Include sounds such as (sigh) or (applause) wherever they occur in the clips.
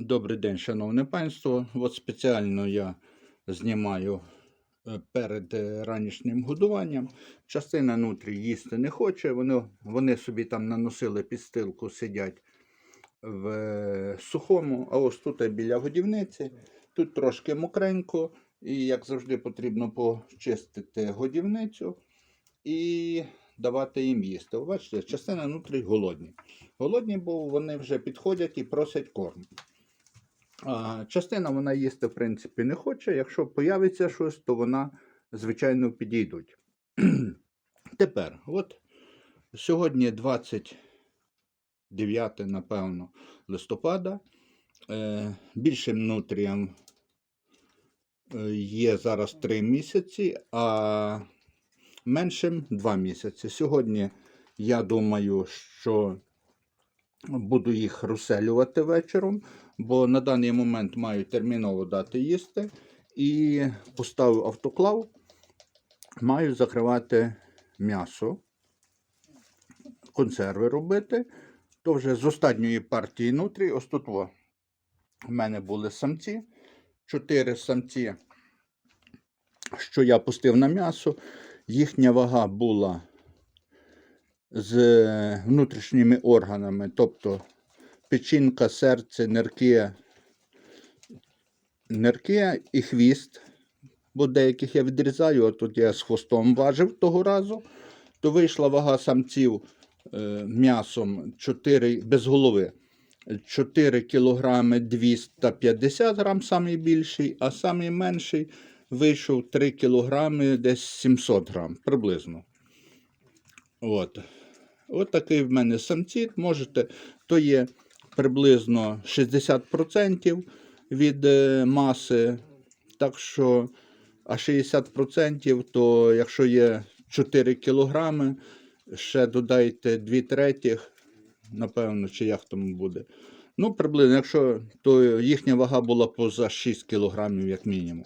Добрий день, шановне панство. От спеціально я знімаю е, перед е, ранішнім годуванням. Частина нутрі їсти не хоче. Вони, вони собі там наносили підстилку, сидять в е, сухому, а ось тут біля годівниці. Тут трошки мокренько, і як завжди потрібно почистити годівницю і давати їм їсти. Бачите, частина нутрій голодні. Голодні, бо вони вже підходять і просять корм. Частина вона їсти, в принципі, не хоче. Якщо появиться щось, то вона, звичайно, підійдуть. (clears throat) Тепер, от сьогодні 29, напевно, листопада. Е, більшим нутріям е, є зараз 3 місяці, а меншим 2 місяці. Сьогодні я думаю, що буду їх розселювати вечором, бо на даний момент маю терміново дати їсти. І поставив автоклав, маю закривати м'ясо, консерви робити. То вже з останньої партії нутрі, ось тут в мене були самці, чотири самці, що я пустив на м'ясо. Їхня вага була з внутрішніми органами, тобто печінка, серце, нирки, нирки і хвіст. Бо деяких я відрізаю, а тут я з хвостом важив того разу, то вийшла вага самців е, м'ясом 4 без голови. 4 кг 250 грам, самий більший, а самий менший вийшов 3 кг десь 700 грам приблизно. От. От такий в мене самці. Можете, то є приблизно 60% від е, маси. Так що, а 60%, то якщо є 4 кг, ще додайте 2 третіх, напевно, чи як тому буде. Ну, приблизно, якщо то їхня вага була поза 6 кг, як мінімум,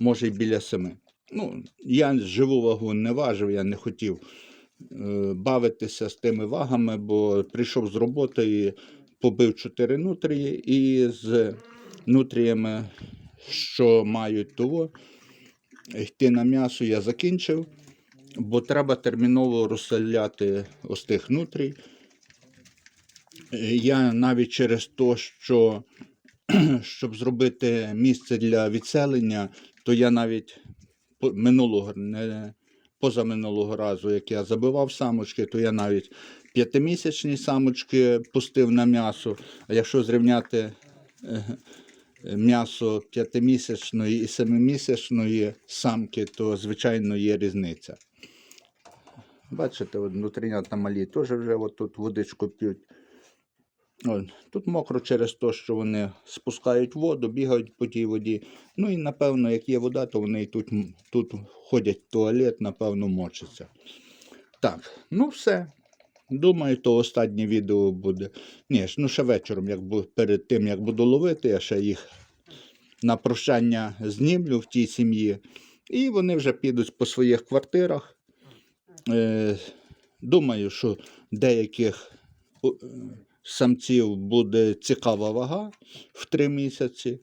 може й біля 7. Ну, я живу вагу не важив, я не хотів бавитися з тими вагами, бо прийшов з роботи і побив 4 нутрії, і з нутріями, що мають того, йти на м'ясо я закінчив, бо треба терміново розселяти ось тих нутрій. Е, Я навіть через те, що (clears throat) щоб зробити місце для відселення, то я навіть минулого не позаминулого разу, як я забивав самочки, то я навіть п'ятимісячні самочки пустив на м'ясо. А якщо зрівняти е, е, м'ясо п'ятимісячної і семимісячної самки, то звичайно є різниця. Бачите, от внутрінята малі теж вже от тут водичку п'ють. Тут мокро через те, що вони спускають воду, бігають по тій воді. Ну і напевно, як є вода, то вони тут, тут ходять в туалет, напевно, мочаться. Так, ну все. Думаю, то останнє відео буде. Ні, ну ще вечором, як бу- перед тим, як буду ловити, я ще їх на прощання знімлю в тій сім'ї. І вони вже підуть по своїх квартирах. Е, думаю, що деяких самців буде цікава вага в три місяці.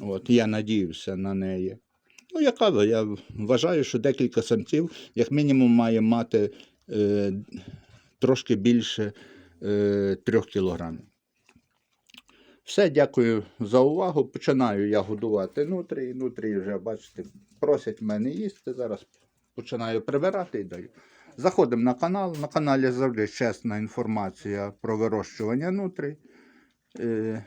От, я надіюся на неї. Ну, ви? Я вважаю, що декілька самців, як мінімум, має мати е, трошки більше е, 3 кілограмів. Все, дякую за увагу. Починаю я годувати нутрії. Нутрії вже, бачите, просять мене їсти. Зараз починаю прибирати і даю. Заходимо на канал. На каналі завжди чесна інформація про вирощування нутрій. Е,